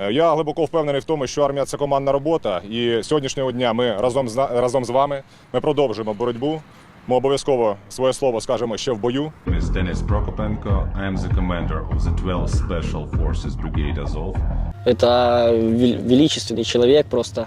Е, Я глибоко впевнений в тому, що армія це командна робота, і з сьогоднішнього дня ми разом з на- разом з вами ми продовжуємо боротьбу. Ми обов'язково своє слово скажемо ще в бою. name is Denis Prokopenko. I am the commander of the 12 Special Forces Brigade Azov. Это вел- величественный человек просто.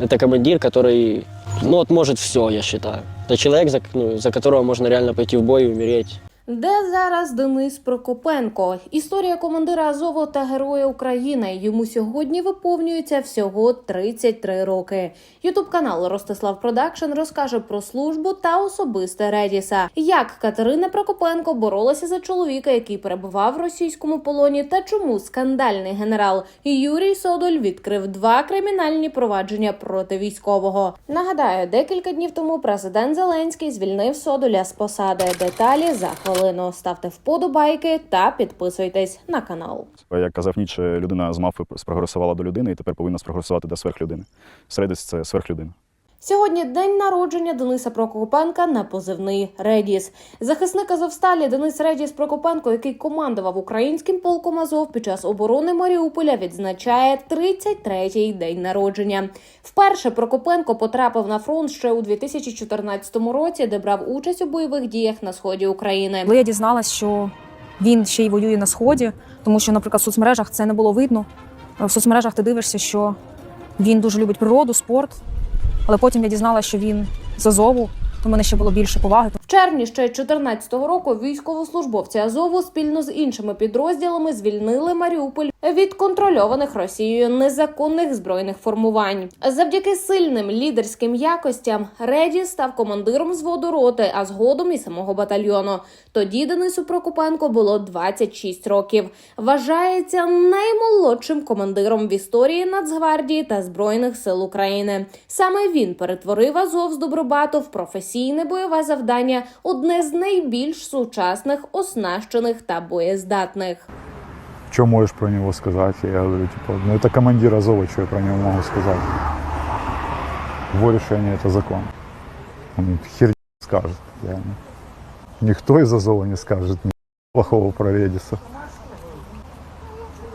Это командир, который, ну, вот может все, я считаю. Это человек, за, ну, за которого можно реально пойти в бой и умереть. Де зараз Денис Прокопенко? Історія командира Азову та Героя України. Йому сьогодні виповнюється всього 33 роки. Ютуб канал Ростислав Продакшн розкаже про службу та особисте Редіса. Як Катерина Прокопенко боролася за чоловіка, який перебував в російському полоні, та чому скандальний генерал Юрій Содоль відкрив два кримінальні провадження проти військового. Нагадаю, декілька днів тому президент Зеленський звільнив Содоля з посади. Деталі за хвилину. Ставте вподобайки та підписуйтесь на канал. Як казав Ніч, людина з мафи спрогресувала до людини і тепер повинна спрогресувати до сверхлюдини. Середець це сверхлюдина. Сьогодні день народження Дениса Прокопенка на позивний Редіс. Захисник Азовсталі Денис Редіс Прокопенко, який командував українським полком Азов під час оборони Маріуполя, відзначає 33-й день народження. Вперше Прокопенко потрапив на фронт ще у 2014 році, де брав участь у бойових діях на сході України. Коли я дізналась, що він ще й воює на сході, тому що, наприклад, в соцмережах це не було видно. В соцмережах ти дивишся, що він дуже любить природу, спорт. Але потім я дізналася, що він з Азову, то мене ще було більше поваги. Червні ще 2014 року військовослужбовці Азову спільно з іншими підрозділами звільнили Маріуполь від контрольованих Росією незаконних збройних формувань. Завдяки сильним лідерським якостям Реді став командиром зводу роти, а згодом і самого батальйону. Тоді Денису Прокопенко було 26 років. Вважається наймолодшим командиром в історії Нацгвардії та збройних сил України. Саме він перетворив Азов з Добробату в професійне бойове завдання, одне з найбільш сучасних, оснащених та боєздатних. Что можешь про него сказать? Я говорю, типа, ну это командир Азова, что я про него могу сказать? Его решение это закон. Он хер скажет, реально. Никто из Азова не скажет ни плохого про Редиса.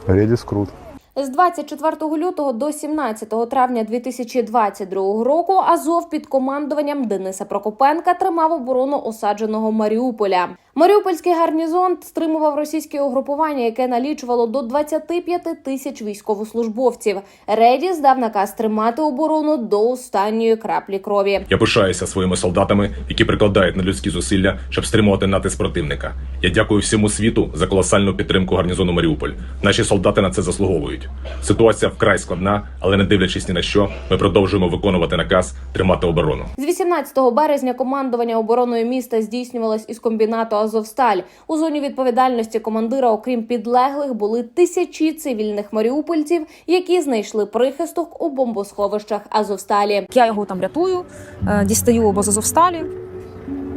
Редис крут. З 24 лютого до 17 травня 2022 року Азов під командуванням Дениса Прокопенка тримав оборону осадженого Маріуполя. Маріупольський гарнізон стримував російське угрупування, яке налічувало до 25 тисяч військовослужбовців. Реді здав наказ тримати оборону до останньої краплі крові. Я пишаюся своїми солдатами, які прикладають надлюдські зусилля, щоб стримувати натиск противника. Я дякую всьому світу за колосальну підтримку гарнізону Маріуполь. Наші солдати на це заслуговують. Ситуація вкрай складна, але не дивлячись ні на що, ми продовжуємо виконувати наказ тримати оборону. З 18 березня командування обороною міста здійснювалось із комбінату Азовсталь. У зоні відповідальності командира, окрім підлеглих, були тисячі цивільних маріупольців, які знайшли прихисток у бомбосховищах Азовсталі. Я його там рятую, е, дістаю або з Азовсталі,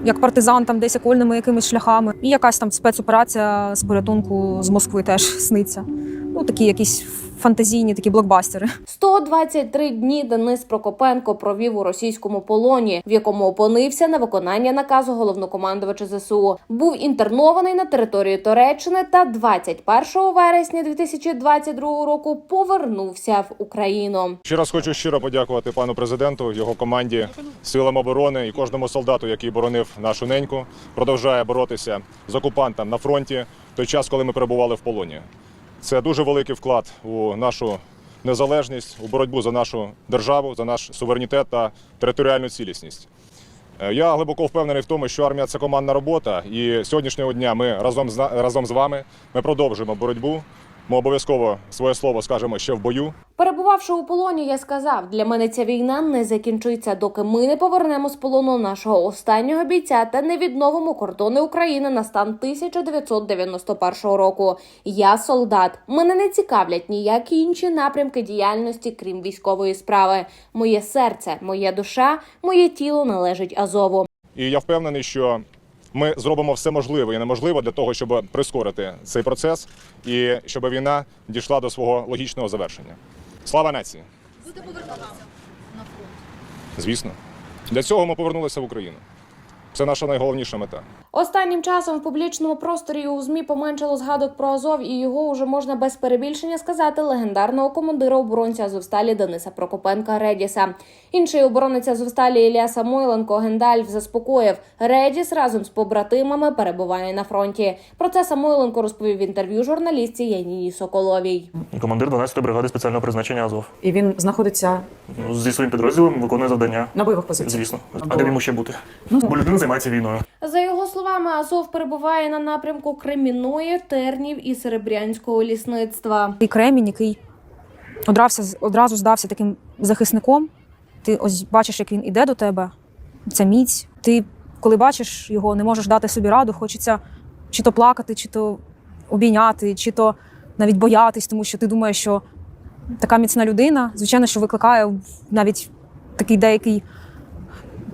як партизан там десь окольними якимись шляхами. І якась там спецоперація з порятунку з Москви теж сниться. Ну, такі якісь фантазійні такі блокбастери. 123 дні Денис Прокопенко провів у російському полоні, в якому опинився на виконання наказу головнокомандувача ЗСУ. Був інтернований на території Туреччини та 21 вересня 2022 року повернувся в Україну. Ще раз хочу щиро подякувати пану президенту, його команді, силам оборони і кожному солдату, який боронив нашу неньку, продовжує боротися з окупантом на фронті в той час, коли ми перебували в полоні. Це дуже великий вклад у нашу незалежність, у боротьбу за нашу державу, за наш суверенітет та територіальну цілісність. Е, Я глибоко впевнений в тому, що армія це командна робота, і сьогоднішнього дня ми разом з разом з вами ми продовжуємо боротьбу. Ми обов'язково своє слово скажемо ще в бою. Перебувавши у полоні, я сказав: для мене ця війна не закінчиться, доки ми не повернемо з полону нашого останнього бійця та не відновимо кордони України на стан 1991 року. Я солдат. Мене не цікавлять ніякі інші напрямки діяльності, крім військової справи. Моє серце, моя душа, моє тіло належить Азову. І я впевнений, що ми зробимо все можливе і неможливе для того, щоб прискорити цей процес і щоб війна дійшла до свого логічного завершення. Слава нації! Будете повертатися на фронт? Звісно. Для цього ми повернулися в Україну. Це наша найголовніша мета. Останнім часом в публічному просторі і у змі поменшало згадок про Азов, і його вже можна без перебільшення сказати легендарного командира оборонця Азовсталі Дениса Прокопенка Редіса. Інший оборонець Азовсталі Ілля Самойленко Гендальф заспокоїв. Редіс разом з побратимами перебуває на фронті. Про це Самойленко розповів в інтерв'ю журналістці Яніні Соколовій. Командир 12-ї бригади спеціального призначення Азов. І він знаходиться Ну, Зі своїм підрозділом виконує завдання. на бойових позиціях. Звісно. А де йому ще бути? Ну, Бо людина займається війною. За його словами, Азов перебуває на напрямку Креміної, Тернів і Серебрянського лісництва. І Кремінь, який одрався, одразу здався таким захисником. Ти ось бачиш, як він іде до тебе. Це міць. Ти, коли бачиш його, не можеш дати собі раду, хочеться чи то плакати, чи то обійняти, чи то навіть боятись, тому що ти думаєш, що така міцна людина, звичайно, що викликає навіть такий деякий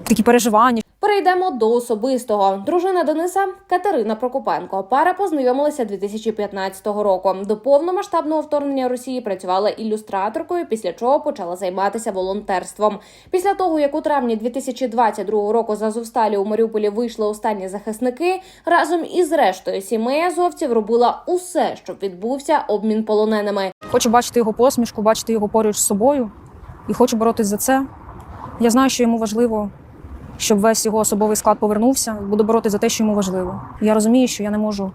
такі переживання. Перейдемо до особистого. Дружина Дениса Катерина Прокопенко. Пара познайомилася 2015 року. До повномасштабного вторгнення Росії працювала ілюстраторкою, після чого почала займатися волонтерством. Після того, як у травні 2022 року з Азовсталі у Маріуполі вийшли останні захисники, разом із рештою сімей азовців робила усе, щоб відбувся обмін полоненими. Хочу бачити його посмішку, бачити його поруч з собою і хочу боротись за це. Я знаю, що йому важливо, щоб весь його особовий склад повернувся. Буду боротися за те, що йому важливо. Я розумію, що я не можу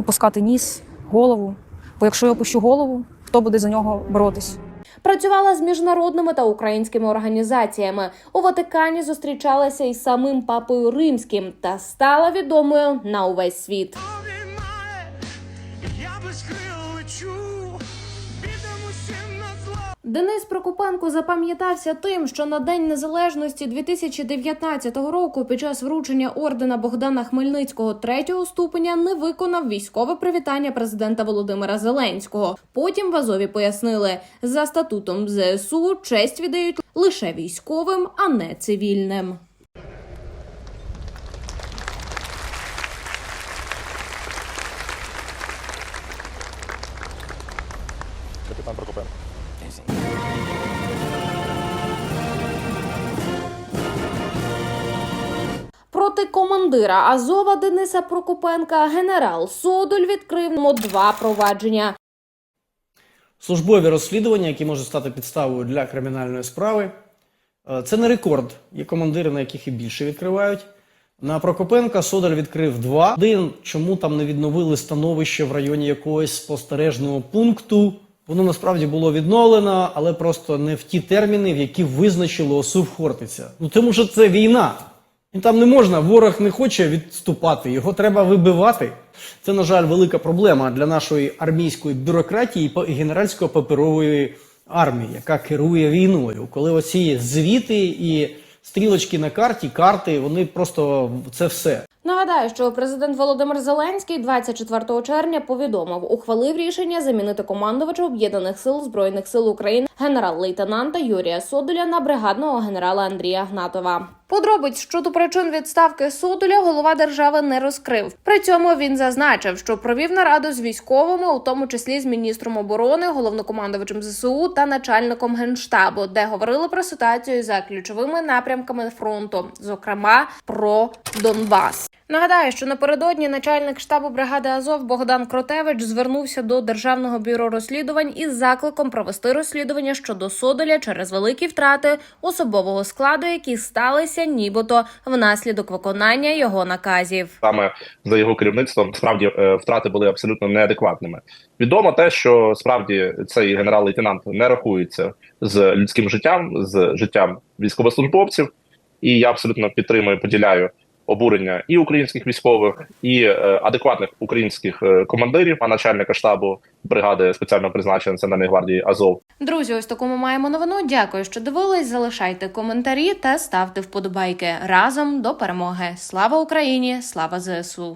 опускати ніс, голову. Бо якщо я опущу голову, хто буде за нього боротись? Працювала з міжнародними та українськими організаціями. У Ватикані зустрічалася із самим папою римським та стала відомою на увесь світ. Денис Прокопенко запам'ятався тим, що на День Незалежності 2019 року під час вручення ордена Богдана Хмельницького третього ступеня не виконав військове привітання президента Володимира Зеленського. Потім в Азові пояснили, за статутом ЗСУ честь віддають лише військовим, а не цивільним. Проти командира Азова Дениса Прокопенка генерал Содоль відкрив два провадження. службові розслідування, які можуть стати підставою для кримінальної справи. Е, Це не рекорд. Є командири, на яких і більше відкривають. На Прокопенка Содоль відкрив два. Один, чому там не відновили становище в районі якогось спостережного пункту. Воно насправді було відновлено, але просто не в ті терміни, в які визначили ОСУ Хортиця. Ну тому що це війна. І там не можна, ворог не хоче відступати, його треба вибивати. Це, на жаль, велика проблема для нашої армійської бюрократії і генеральської паперової армії, яка керує війною. Коли оці звіти і стрілочки на карті, карти, вони просто це все. Нагадаю, що президент Володимир Зеленський 24 червня повідомив, ухвалив рішення замінити командувача об'єднаних сил збройних сил України генерал-лейтенанта Юрія Содоля на бригадного генерала Андрія Гнатова. Подробиць щодо причин відставки Содоля голова держави не розкрив. При цьому він зазначив, що провів нараду з військовими, у тому числі з міністром оборони, головнокомандувачем ЗСУ та начальником генштабу, де говорили про ситуацію за ключовими напрямками фронту, зокрема про Донбас. Нагадаю, що напередодні начальник штабу бригади Азов Богдан Кротевич звернувся до державного бюро розслідувань із закликом провести розслідування щодо Содоля через великі втрати особового складу, які сталися нібито внаслідок виконання його наказів. саме за його керівництвом справді е, втрати були абсолютно неадекватними. Відомо те, що справді цей генерал-лейтенант не рахується з людським життям, з життям військовослужбовців, і я абсолютно підтримую, поділяю обурення і українських військових, і е, адекватних українських е, командирів, а начальника штабу бригади спеціального призначення Національної гвардії Азов Друзі, ось таку ми маємо новину. Дякую, що дивились. Залишайте коментарі та ставте вподобайки разом до перемоги. Слава Україні! Слава ЗСУ!